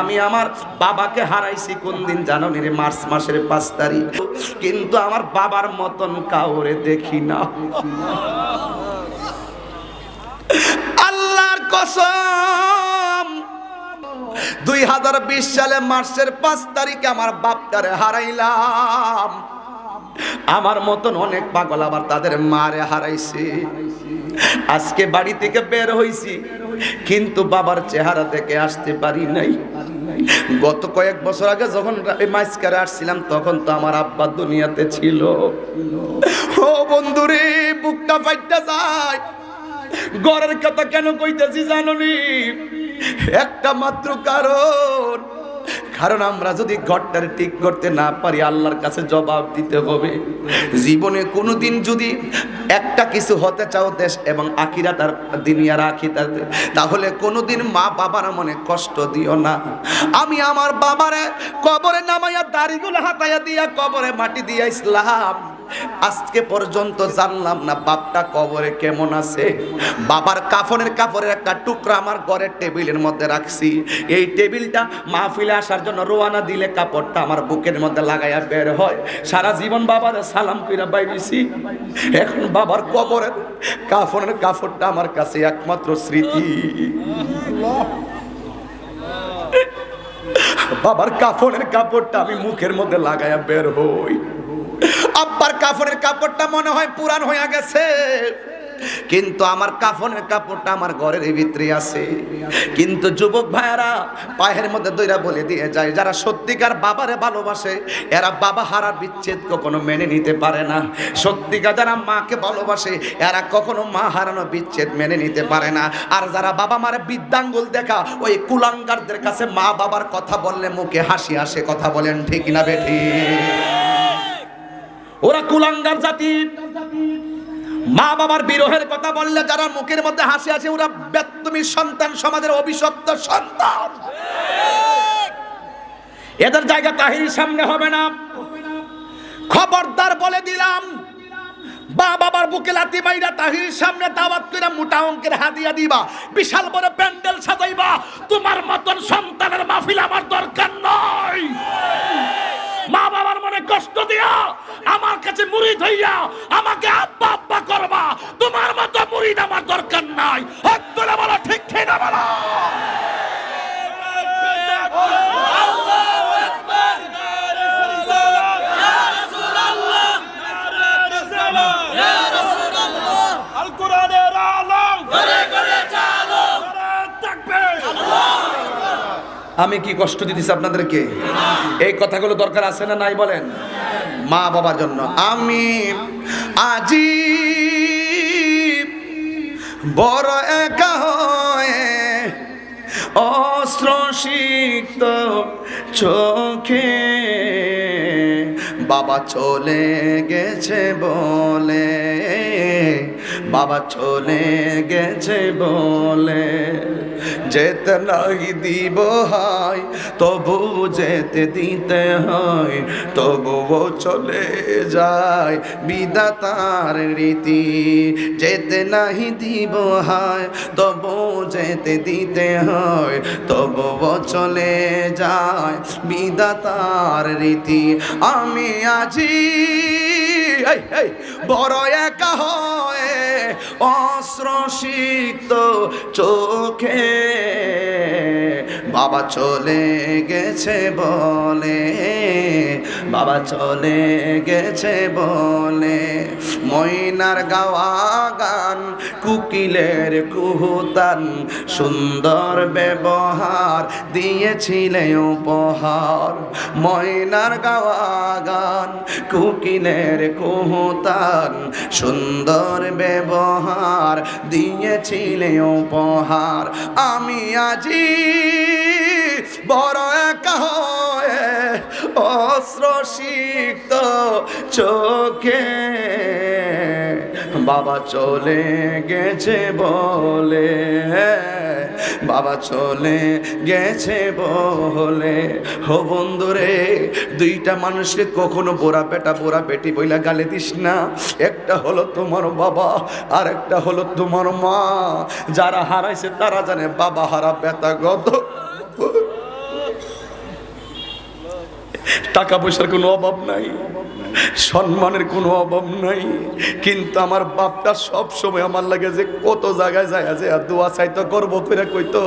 আমি আমার বাবাকে হারাইছি কোন দিন জানো রে? মার্চ মাসের পাঁচ তারিখ। কিন্তু আমার বাবার মতন কাউরে দেখি না। আল্লাহর কসম, দুই হাজার বিশ সালে মার্চের পাঁচ তারিখে আমার বাপটারে হারাইলাম। আমার মতন অনেক পাগল আবার তাদের মারে হারাইছে। আজকে বাড়ি থেকে বের হইছি, কিন্তু বাবার চেহারা থেকে আসতে পারি নাই। গত কয়েক বছর আগে যখন মাইসকারে আসছিলাম, তখন তো আমার আব্বা দুনিয়াতে ছিল। ও বন্ধুরে, বুকটা ফাইটটা যায়। গড়ের কথা কেন কইতেছি জাননি? একটা মাত্র কারণ কারণ আমরা যদি ঘরটার ঠিক করতে না পারি, আল্লাহর কাছে জবাব দিতে হবে। জীবনে কোনো দিন যদি একটা কিছু হতে চাও দেশ এবং আখিরা তার দিনিয়ার আখি তাহলে কোনো দিন মা বাবার মনে কষ্ট দিও না। আমি আমার বাবারে কবরে নামাইয়া দাড়িগুলো হাতাইয়া দিয়া কবরে মাটি দিয়া ইসলাম। আজকে পর্যন্ত জানলাম না বাপটা কবরে কেমন আছে। বাবার কাফনের কাপড়ের একটা টুকরা আমার ঘরের টেবিলের মধ্যে রাখছি। এই টেবিলটা মাহফিলে আসার জন্য রোয়ানা দিলে কাপড়টা আমার বুকের মধ্যে লাগাইয়া বের হয়। সারা জীবন বাবার সালাম কইরা বাইরেছি। এখন বাবার কবরের কাফনের কাপড়টা আমার কাছে একমাত্র স্মৃতি। বাবার কাফনের কাপড়টা আমি মুখের মধ্যে লাগাইয়া বের হই। কাফনের কাপড়টা মনে হয় পুরান হয়ে গেছে। কিন্তু আমার কাফনের কাপড়টা আমার ঘরের ভিতরে আছে। কিন্তু যুবক ভাইয়ারা পায়ের মধ্যে দইরা বলে দিয়ে যায়, যারা সত্যিকার বাবারে ভালোবাসে, এরা বাবা হারার বিচ্ছেদ কখনো মেনে নিতে পারে না। সত্যিকার যারা মাকে ভালোবাসে, এরা কখনো মা হারানো বিচ্ছেদ মেনে নিতে পারে না। আর যারা বাবা মারে বিদ্যাঙ্গুল দেখা, ওই কুলাঙ্গারদের কাছে মা বাবার কথা বললে মুখে হাসি আসে, কথা বলেন ঠিক না বেঠি? ওরা কুলাঙ্গার জাতি। মা বাবার বিরহের কথা বললে যারা মুখের মধ্যে হাসি আছে ওরা ব্যক্তমী সন্তান সমাজের অভিশপ্ত সন্তান। এদের জায়গা তাহির সামনে হবে না। খবরদার বলে দিলাম বা বাবার বুকে লাতি বাইরা তাহির সামনে দাওয়াত করে মোটা অঙ্কের হাদিয়া দিবা, বিশাল বড় প্যান্ডেল সাজাইবা, তোমার মতন সন্তানের মাহফিল আমার দরকার নয় মা বাবার মনে কষ্ট দিয়া আমার কাছে মুড়িদ হইয়া আমাকে আব্বা আব্বা করবা তোমার মতো মুড়িদ আমার দরকার নাই হত্তরে বলো ঠিক ঠিক না বলো আল কোরআনের আলম তাকবীর আমি কি কষ্ট দিতেছি আপনাদেরকে? এই কথাগুলো দরকার আছে না নাই বলেন? মা বাবার জন্য। আমি আজি বড় একা হয়ে চোখে বাবা চলে গেছে বলে, বাবা চলে গেছে বলে। যেতে নাই দিব হয়, তবু যেতে দিতে হয়, তবুও চলে যায় বিদাতার রীতি। যেতে নাহি দিব হয়, তবু যেতে দিতে হয়, তবুও চলে যায় বিদাতার রীতি। আমি আজি বড় একা হয় অস্ত্র সিক্ত চোখে। বাবা চলে গেছে বলে, বাবা চলে গেছে বলে। ময়নার গাওয়া গান, কুকিলের কুহুতান, সুন্দর ব্যবহার দিয়েছিলে উপহার। ময়নার গাওয়া গান, কুকিলের কুহুতান, সুন্দর ব্যবহার দিয়েছিলে উপহার। আমি আজি বড় একা হয়ে অস্ত্র চোখে বাবা চলে গেছে বলে, বাবা চলে গেছে বলে। হো বন্ধুরে, দুইটা মানুষকে কখনো বোরা বেটা বোরা বেটি বইলা গালে দিস না। একটা হলো তোমার বাবা আর একটা হলো তোমার মা। যারা হারাইছে তারা জানে বাবা হারা বেতা গত। টাকা পয়সার কোনো অভাব নাই। সম্মানের কোনো অভাব নাই। কিন্তু আমার বাপটা সব সময় আমার লাগে যে কত জায়গায় যায় যে দোয়া চাইতো করব করে কইতো।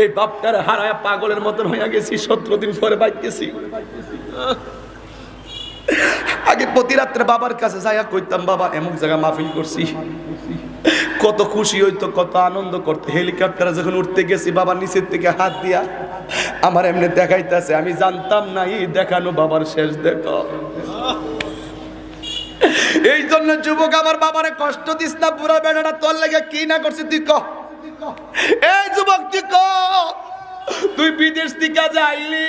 এই বাপটার হারায় পাগলের মতন হইয়া গেছি, সতেরো দিন পরে বাইতেছি। আগে প্রতি রাত্রে বাবার কাছে যাইয়া কইতাম, বাবা এমন জায়গা মাহফিল করছি। কত খুশি হইতো, কত আনন্দ করতে। হেলিকপ্টারে যখন উঠতে গেছি, বাবার নিচের থেকে হাত দিয়া আমার এমনি দেখাইতেছে, আমি জানতাম না, এই দেখানো বাবার শেষ দেখো। এই জন্য যুবক আমার বাবারে কষ্ট দিস না পুরা বেড়াটা তোর লাগে কি না করছিস তুই কহ এই যুবক, তুই ক। তুই বিদেশ থেকে যাইলি।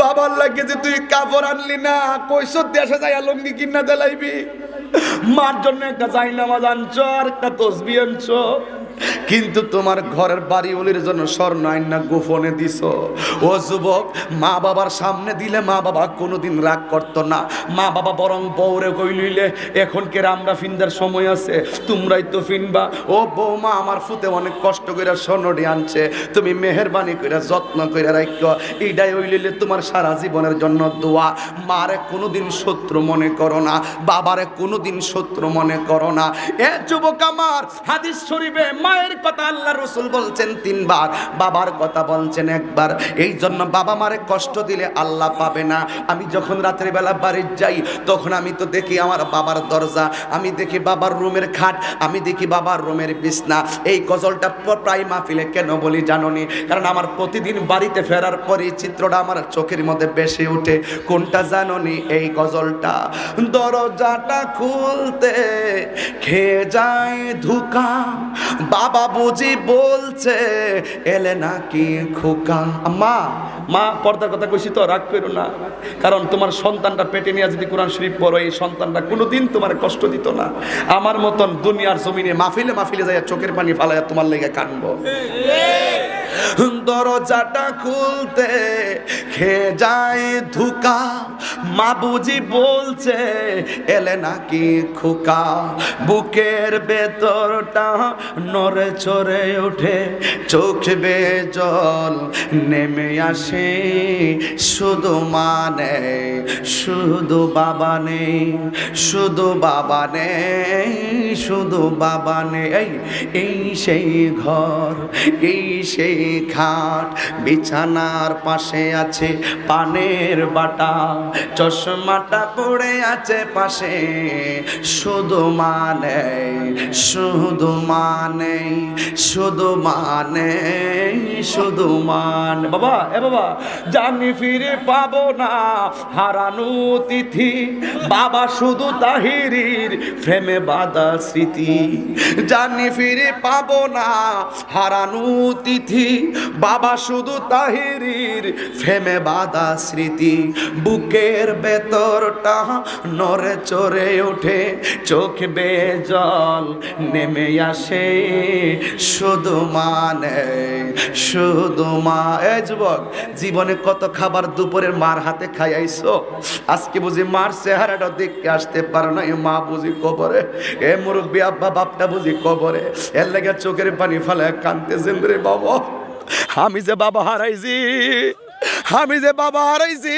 বাবার লাগে যে তুই কাপড় আনলি না, কইস দেশে যাই লঙ্গি কিনা দেলাইবি মার জন্য একটা যাই নামাজ আনছো আর একটা তসবি আনছো। কিন্তু তোমার ঘরের বাড়িওলির জন্য স্বর্ণ আইন গোপনে দিছ। ও যুবক, মা বাবার সামনে দিলে মা বাবা কোনোদিন রাগ করতো না। মা বাবা বরং বউরে কইলিলে এখন কে আমরা ফিনদার সময় আছে? তোমরাই তো ফিনবা। ও বৌমা, আমার ফুতে অনেক কষ্ট করে স্বর্ণটি আনছে। তুমি মেহরবানি করে যত্ন করে রাখো এইটাই হইলিলে তোমার সারা জীবনের জন্য দোয়া। মারে কোনোদিন শত্রু মনে করো না। বাবারে কোনোদিন শত্রু মনে করো না। এ যুবক আমার, হাদিস শরীফে মায়ের কথা আল্লাহ রসুল বলছেন তিনবার, বাবার কথা বলছেন একবার। এই জন্য বাবা মারে কষ্ট দিলে আল্লাহ পাবে না। আমি যখন রাতের বেলা বাড়ির যাই, তখন আমি তো দেখি আমার বাবার দরজা, আমি দেখি বাবার রুমের খাট, আমি দেখি বাবার রুমের বিছনা। এই গজলটা প্রায় মাহফিলে কেন বলি জাননি? কারণ আমার প্রতিদিন বাড়িতে ফেরার পরে চিত্রটা আমার চোখের মধ্যে বেশি ওঠে কোনটা জাননি এই গজলটা? দরজাটা খুলতে খেয়ে যায় ধুকা। বাবা বুঝি বলছে, এলে নাকি খোকা? মা মা, পর্দার কথা কইছি তো, রাগ করো না। কারণ তোমার সন্তানটা পেটে নিয়ে যদি কোরআন শরীফ পড়ো, এই সন্তানটা কোনোদিন তোমার কষ্ট দিত না। আমার মতন দুনিয়ার জমিনে মাফিলে মাফিলে যাইয়া চোখের পানি ফালাইয়া তোমার লেগে কানবো। দরজাটা খুলতে খেয়ে যায় ধুকা। মা বুঝি বলছে, এলে নাকি খোকা? বুকের ভেতরটা নড়ে চড়ে ওঠে, চোখ বে জল নেমে আসে। শুধু মানে শুধু বাবা নেই, শুধু বাবা নেই, শুধু বাবা নেই। এই সেই ঘর, এই সেই খাট, বিছানার পাশে আছে পানের বাটা, চশমাটা পড়ে আছে পাশে। শুধু মানে শুধু মানে শুধু মানে শুধু মানে বাবা, এ বাবা, জানি ফিরে পাবো না হারানো তিথি। বাবা শুধু তাহিরির প্রেমে বাধা স্মৃতি। জানি ফিরে পাবো না হারানো তিথি। বাবা শুধু তাহিরির প্রেমে বাধা স্মৃতি। বুকের ভেতরটা নড়ে চড়ে ওঠে, চোখ বে জল নেমে আসে। শুধু মানে শুধু মা। এ যুবক, জীবনে কত খাবার দুপুরের মার হাতে খাইয়াইছো? আজকে বুঝি মার চেহারাটা দেখতে আসতে পারো না এ মা বুঝি কবরে। এ মুরব্বী আব্বা, বাপটা বুঝি কবরে। এর লেগে চোখের পানি ফেলে কানতেছেন রে বাবা। আমি যে বাবা হারাইছি আমি যে বাবা হারাইছি।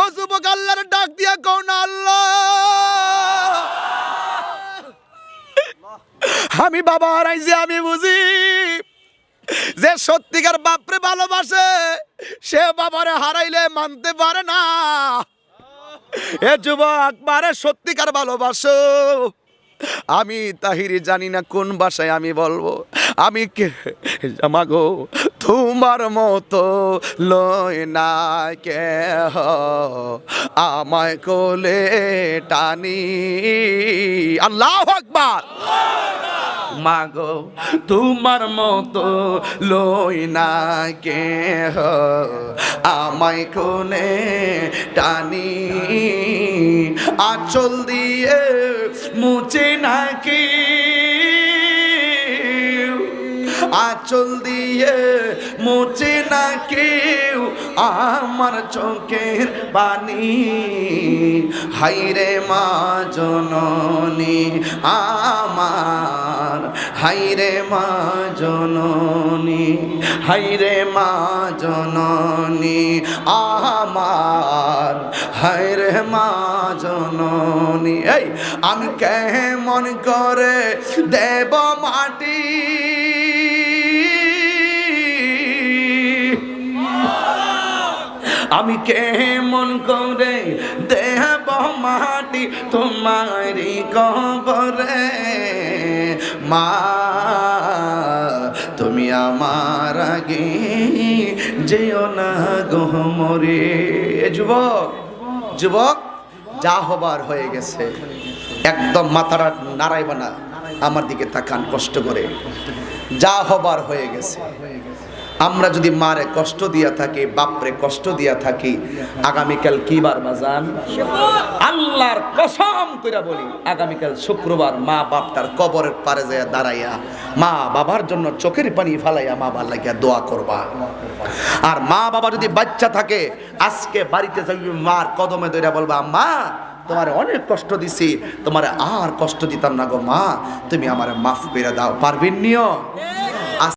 ও যুবক আল্লাহর ডাক দিয়া কোন আল্লাহ। আমি বাবা হারাইছি, আমি বুঝি। যে সত্যিকার বাপরে ভালোবাসে, সে বাবারে হারাইলে মানতে পারে না। এ যুবক মারে সত্যিকার ভালোবাসো। আমি তাহিরি জানি না কোন ভাষায় আমি বলব। আমি কে? মাগো, তোমার মতো লয় না কে আমায় কোলে টানি। আল্লাহ আকবার। মাগো, তোমার মতো লই না কে আমায় কোনে টানি। আচল দিয়ে মুছে নাকি? আঁচল দিয়ে মুছে না কেউ আমার চোখের পানি হাইরে মা জননী আমার হাইরে মা জননী হাইরে মা জননী আমার হাইরে মা জননী। এই, আমি কেমন করে দেব মাটি? আমি কেমন করে দেব মাটি তোমারি কবরে? মা, তুমি আমার আগে যেও না গহমরে যুবক যুবক, যা হবার হয়ে গেছে, একদম মাথাটা নাড়াইব না, আমার দিকে তাকান কষ্ট করে। যা হবার হয়ে গেছে আমরা যদি মারে কষ্ট দিয়া থাকি, বাপরে কষ্ট দিয়া থাকি, আগামীকাল কি বার বাজান আল্লাহর কসম কইরা বলি, আগামীকাল শুক্রবার মা বাপ তার কবরের পারে যায় দাঁড়াইয়া মা বাবার জন্য চোখের পানি ফালাইয়া মা বাবার লাগিয়া দোয়া করবা। আর মা বাবা যদি বাচ্চা থাকে, আজকে বাড়িতে যাবি মার কদমে দইরা বলবা, মা, তোমার অনেক কষ্ট দিছি, তোমার আর কষ্ট দিতাম না গো মা, তুমি আমার মাফ করে দাও। পারবেন নিও?